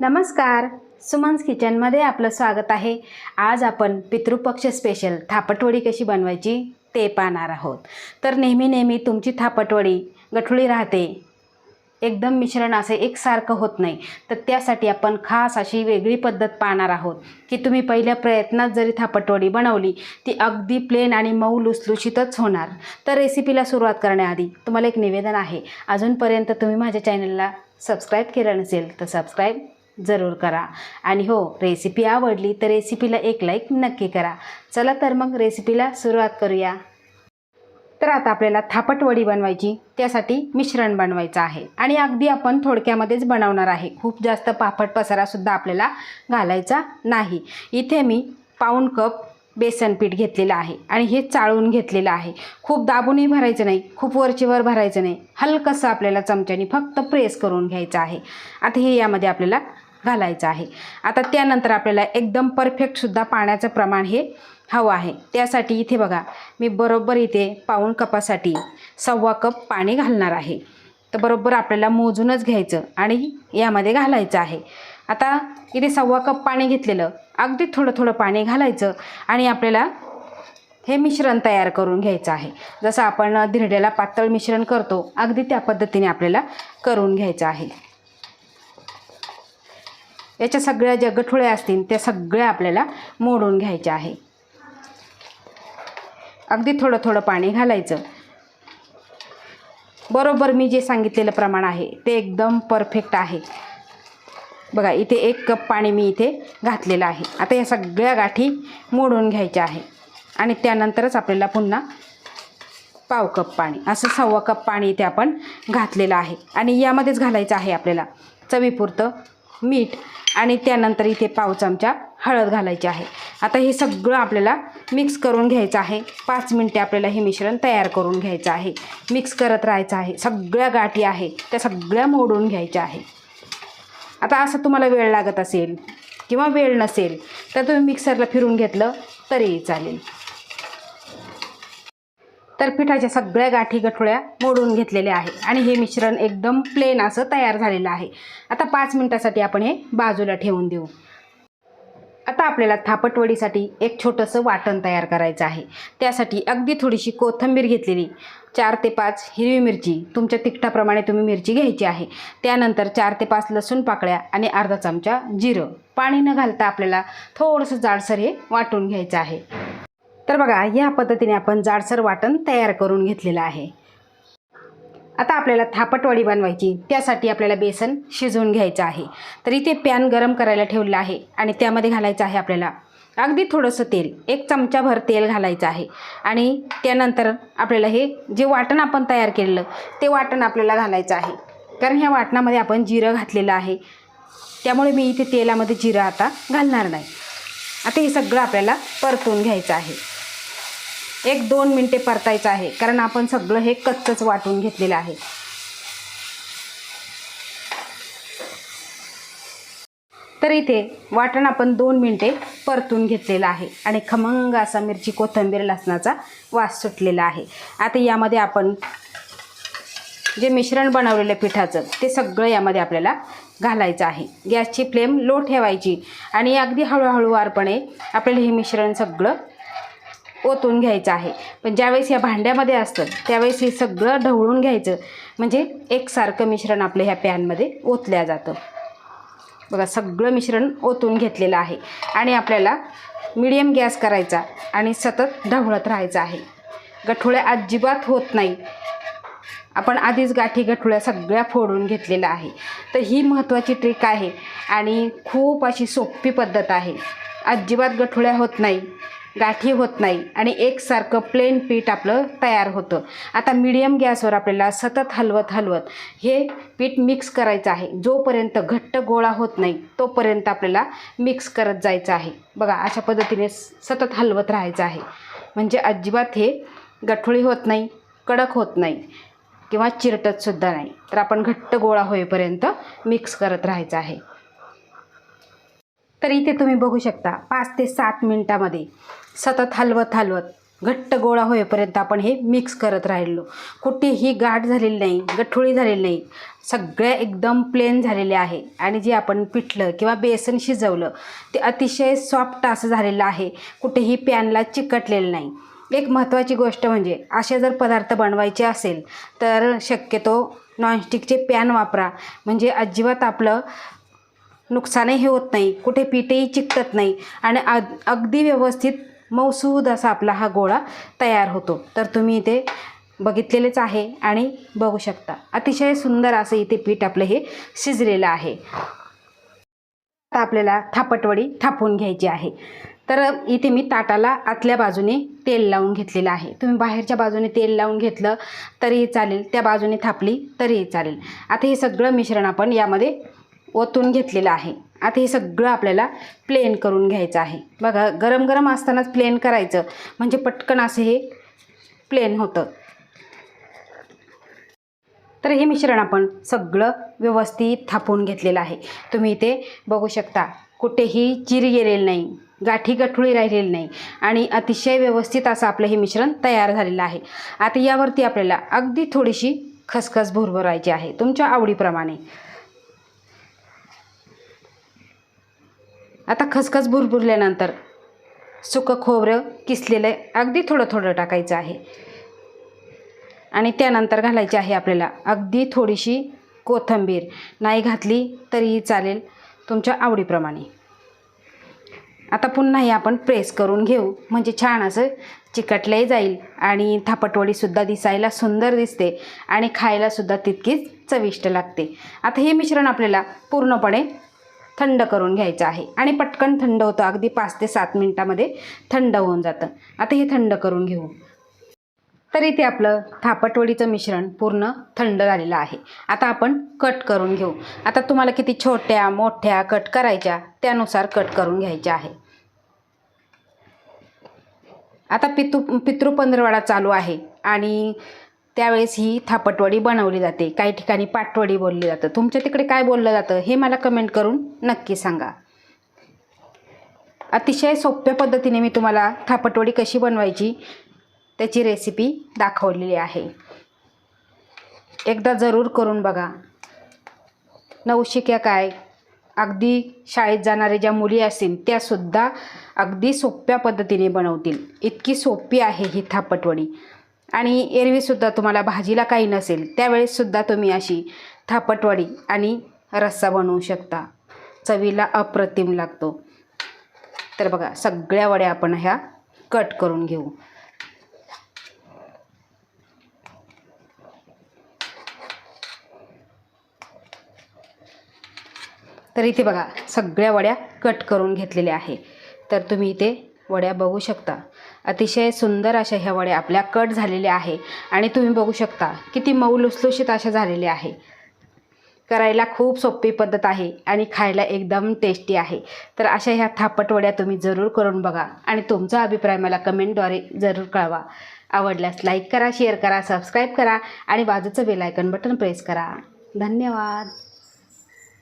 नमस्कार. सुमन्स किचनमध्ये आपलं स्वागत आहे. आज आपण पितृपक्ष स्पेशल थापटवडी कशी बनवायची ते पाहणार आहोत. तर नेहमी नेहमी तुमची थापटवडी गठुळी राहते. एकदम मिश्रण असे एकसारखं होत नाही. तर त्यासाठी आपण खास अशी वेगळी पद्धत पाहणार आहोत की तुम्ही पहिल्या प्रयत्नात जरी थापटवडी बनवली ती अगदी प्लेन आणि मऊ लुसलुशीतच होणार. तर रेसिपीला सुरुवात करण्याआधी तुम्हाला एक निवेदन आहे. अजूनपर्यंत तुम्ही माझ्या चॅनलला सबस्क्राईब केलं नसेल तर सबस्क्राईब जरूर करा. आणि हो रेसिपी आवडली तर रेसिपीला एक लाईक नक्की करा. चला तर मग रेसिपीला सुरुवात करूया. तर आता आपल्याला थापटवडी बनवायची त्यासाठी मिश्रण बनवायचं आहे. आणि अगदी आपण थोडक्यामध्येच बनवणार आहे. खूप जास्त पापड पसारासुद्धा आपल्याला घालायचा नाही. इथे मी पाऊण कप बेसन पीठ घेतलेलं आहे आणि हे चाळून घेतलेलं आहे. खूप दाबूनही भरायचं नाही खूप वरचीवर भरायचं नाही. हलकंसं आपल्याला चमच्याने फक्त प्रेस करून घ्यायचं आहे. आता हे यामध्ये आपल्याला घालायचं आहे. आता त्यानंतर आपल्याला एकदम परफेक्टसुद्धा पाण्याचं प्रमाण हे हवं आहे. त्यासाठी इथे बघा मी बरोबर इथे पाऊण कपासाठी सव्वा कप पाणी घालणार आहे. तर बरोबर आपल्याला मोजूनच घ्यायचं आणि यामध्ये घालायचं आहे. आता इथे सव्वा कप पाणी घेतलेलं अगदी थोडं थोडं पाणी घालायचं आणि आपल्याला हे मिश्रण तयार करून घ्यायचं आहे. जसं आपण धिरड्याला पातळ मिश्रण करतो अगदी त्या पद्धतीने आपल्याला करून घ्यायचं आहे. याच्या सगळ्या ज्या गठुळ्या असतील त्या सगळ्या आपल्याला मोडून घ्यायच्या आहे. अगदी थोडं थोडं पाणी घालायचं. बरोबर मी जे सांगितलेलं प्रमाण आहे ते एकदम परफेक्ट आहे. बघा इथे एक कप पाणी मी इथे घातलेलं आहे. आता या सगळ्या गाठी मोडून घ्यायच्या आहे. आणि त्यानंतरच आपल्याला पुन्हा पाव कप पाणी असं सव्वा कप पाणी इथे आपण घातलेलं आहे. आणि यामध्येच घालायचं आहे आपल्याला चवीपुरतं मीठ आणि त्यानंतर इथे पाव चमचा हळद घालायची आहे. आता हे सगळं आपल्याला मिक्स करून घ्यायचं आहे. पाच मिनटे आपल्याला हे मिश्रण तयार करून घ्यायचं आहे. मिक्स करत राहायचं आहे. सगळ्या गाठी आहे. त्या सगळ्या मोडून घ्यायच्या आहे. आता असं तुम्हाला वेळ लागत असेल किंवा वेळ नसेल तर तुम्ही मिक्सरला फिरून घेतलं तरीही चालेल. तर पिठाच्या सगळ्या गाठी गठोळ्या मोडून घेतलेल्या आहे. आणि हे मिश्रण एकदम प्लेन असं तयार झालेलं आहे. आता पाच मिनटासाठी आपण हे बाजूला ठेवून देऊ. आता आपल्याला थापटवडीसाठी एक छोटंसं वाटण तयार करायचं आहे. त्यासाठी अगदी थोडीशी कोथिंबीर घेतलेली चार ते पाच हिरवी मिरची तुमच्या तिखटाप्रमाणे तुम्ही मिरची घ्यायची आहे. त्यानंतर चार ते पाच लसूण पाकळ्या आणि अर्धा चमचा जिरं. पाणी न घालता आपल्याला थोडंसं जाडसर हे वाटून घ्यायचं आहे. तर बघा या पद्धतीने आपण जाडसर वाटण तयार करून घेतलेलं आहे. आता आपल्याला थापटवडी बनवायची त्यासाठी आपल्याला बेसन शिजवून घ्यायचं आहे. तर इथे पॅन गरम करायला ठेवलेलं आहे आणि त्यामध्ये घालायचं आहे आपल्याला अगदी थोडंसं तेल एक चमचाभर तेल घालायचं आहे. आणि त्यानंतर आपल्याला हे जे वाटण आपण तयार केलेलं ते वाटण आपल्याला घालायचं आहे. कारण ह्या वाटणामध्ये आपण जिरं घातलेलं आहे. त्यामुळे मी इथे तेलामध्ये जिरं आता घालणार नाही. आता हे सगळं आपल्याला परतून घ्यायचं आहे. एक दोन मिनटे परतायचं आहे कारण आपण सगळं हे कच्चंच वाटून घेतलेलं आहे. तर इथे वाटण आपण दोन मिनटे परतून घेतलेलं आहे आणि खमंग असा मिरची कोथिंबीर लसणाचा वास सुटलेला आहे. आता यामध्ये आपण जे मिश्रण बनवलेलं पिठाचं ते सगळं यामध्ये आपल्याला घालायचं आहे. गॅसची फ्लेम लो ठेवायची आणि अगदी हळूहळूवारपणे आपल्याला हे मिश्रण सगळं ओतून घ्यायचं आहे. पण ज्यावेळेस या भांड्यामध्ये असतं त्यावेळेस हे सगळं ढवळून घ्यायचं. म्हणजे एकसारखं मिश्रण आपलं ह्या पॅनमध्ये ओतल्या जातं. बघा सगळं मिश्रण ओतून घेतलेलं आहे. आणि आपल्याला मिडियम गॅस करायचा आणि सतत ढवळत राहायचं आहे. गठुळ्या अजिबात होत नाही. आपण आधीच गाठी गठुळ्या सगळ्या फोडून घेतलेल्या आहे. तर ही महत्त्वाची ट्रिक आहे आणि खूप अशी सोपी पद्धत आहे. अजिबात गठुळ्या होत नाही. गाठी होत नाही आणि एकसारखं प्लेन पीठ आपलं तयार होतं. आता मीडियम गॅसवर आपल्याला सतत हलवत हलवत हे पीठ मिक्स करायचं आहे. जोपर्यंत घट्ट गोळा होत नाही तोपर्यंत आपल्याला मिक्स करत जायचं आहे. बघा अशा पद्धतीने सतत हलवत राहायचं आहे. म्हणजे अजिबात हे गठोळी होत नाही कडक होत नाही किंवा चिरटतसुद्धा नाही. तर आपण घट्ट गोळा होईपर्यंत मिक्स करत राहायचं आहे. तर इथे तुम्ही बघू शकता पाच ते सात मिनटामध्ये सतत हलवत हलवत घट्ट गोळा होईपर्यंत आपण हे मिक्स करत राहिलो. कुठेही गाठ झालेली नाही गठोळी झालेली नाही सगळ्या एकदम प्लेन झालेले आहे. आणि जे आपण पिठलं किंवा बेसन शिजवलं ते अतिशय सॉफ्ट असं झालेलं आहे. कुठेही पॅनला चिकटलेलं नाही. एक महत्त्वाची गोष्ट म्हणजे असे जर पदार्थ बनवायचे असेल तर शक्यतो नॉनस्टिकचे पॅन वापरा. म्हणजे अजिबात आपलं नुकसानही होत नाही. कुठे पीठही चिकटत नाही. आणि अग अगदी व्यवस्थित मऊसूद असा आपला हा गोळा तयार होतो. तर तुम्ही इथे बघितलेलेच आहे आणि बघू शकता. अतिशय सुंदर असं इथे पीठ आपलं हे शिजलेलं आहे. आता आपल्याला थापटवडी थापून घ्यायची आहे. तर इथे मी ताटाला आतल्या बाजूने तेल लावून घेतलेलं आहे. तुम्ही बाहेरच्या बाजूने तेल लावून घेतलं तरीही चालेल. त्या बाजूने थापली तरीही चालेल. आता हे सगळं मिश्रण आपण यामध्ये ओतून घेतलेलं आहे. आता हे सगळं आपल्याला प्लेन करून घ्यायचं आहे. बघा गरम गरम असतानाच प्लेन करायचं. म्हणजे पटकन असं हे प्लेन होतं. तर हे मिश्रण आपण सगळं व्यवस्थित थापून घेतलेलं आहे. तुम्ही इथे बघू शकता कुठेही चिर गेलेलं नाही गाठी गठुळी राहिलेली नाही आणि अतिशय व्यवस्थित असं आपलं हे मिश्रण तयार झालेलं आहे. आता यावरती आपल्याला अगदी थोडीशी खसखस भरभरायची आहे. तुमच्या आवडीप्रमाणे. आता खसखस भुरभुरल्यानंतर सुकं खोबरं किसलेलं अगदी थोडं थोडं टाकायचं आहे. आणि त्यानंतर घालायची आहे आपल्याला अगदी थोडीशी कोथिंबीर. नाही घातली तरीही चालेल तुमच्या आवडीप्रमाणे. आता पुन्हा हे आपण प्रेस करून घेऊ. म्हणजे छान असं चिकटलंही जाईल आणि थापटवडीसुद्धा दिसायला सुंदर दिसते आणि खायलासुद्धा तितकीच चविष्ट लागते. आता हे मिश्रण आपल्याला पूर्णपणे थंड करून घ्यायचं आहे. आणि पटकन थंड होतं अगदी पाच ते सात मिनटामध्ये थंड होऊन जातं. आता हे थंड करून घेऊ. तर इथे आपलं थापटवडीचं मिश्रण पूर्ण थंड झालेलं आहे. आता आपण कट करून घेऊ. आता तुम्हाला किती छोट्या मोठ्या कट करायच्या त्यानुसार कट करून घ्यायच्या आहे. आता पितू पितृ पंधरवाडा चालू आहे. आणि त्यावेळेस ही थापटवडी बनवली जाते. काही ठिकाणी पाटवडी बोलली जातं. तुमच्या तिकडे काय बोललं जातं हे मला कमेंट करून नक्की सांगा. अतिशय सोप्या पद्धतीने मी तुम्हाला थापटवडी कशी बनवायची त्याची रेसिपी दाखवलेली आहे. एकदा जरूर करून बघा. नवशिक्या काय? अगदी शाळेत जाणारे ज्या मुली असतील त्यासुद्धा अगदी सोप्या पद्धतीने बनवतील. इतकी सोपी आहे ही थापटवडी. आणि एरवीसुद्धा तुम्हाला भाजीला काही नसेल त्यावेळेससुद्धा तुम्ही अशी थापटवडी आणि रस्सा बनवू शकता. चवीला अप्रतिम लागतो. तर बघा सगळ्या वड्या आपण ह्या कट करून घेऊ. तर इथे बघा सगळ्या वड्या कट करून घेतलेल्या आहे. तर तुम्ही इथे वड्या बघू शकता. अतिशय सुंदर अशा ह्या वड्या आपल्या कट झालेल्या आहे. आणि तुम्ही बघू शकता किती मऊ लुसलुशीत अशा झालेल्या आहे. करायला खूप सोपी पद्धत आहे आणि खायला एकदम टेस्टी आहे. तर अशा ह्या थापटवड्या तुम्ही जरूर करून बघा आणि तुमचा अभिप्राय मला कमेंटद्वारे जरूर कळवा. आवडल्यास लाईक करा शेअर करा सबस्क्राईब करा आणि बाजूचं बेलायकन बटन प्रेस करा. धन्यवाद.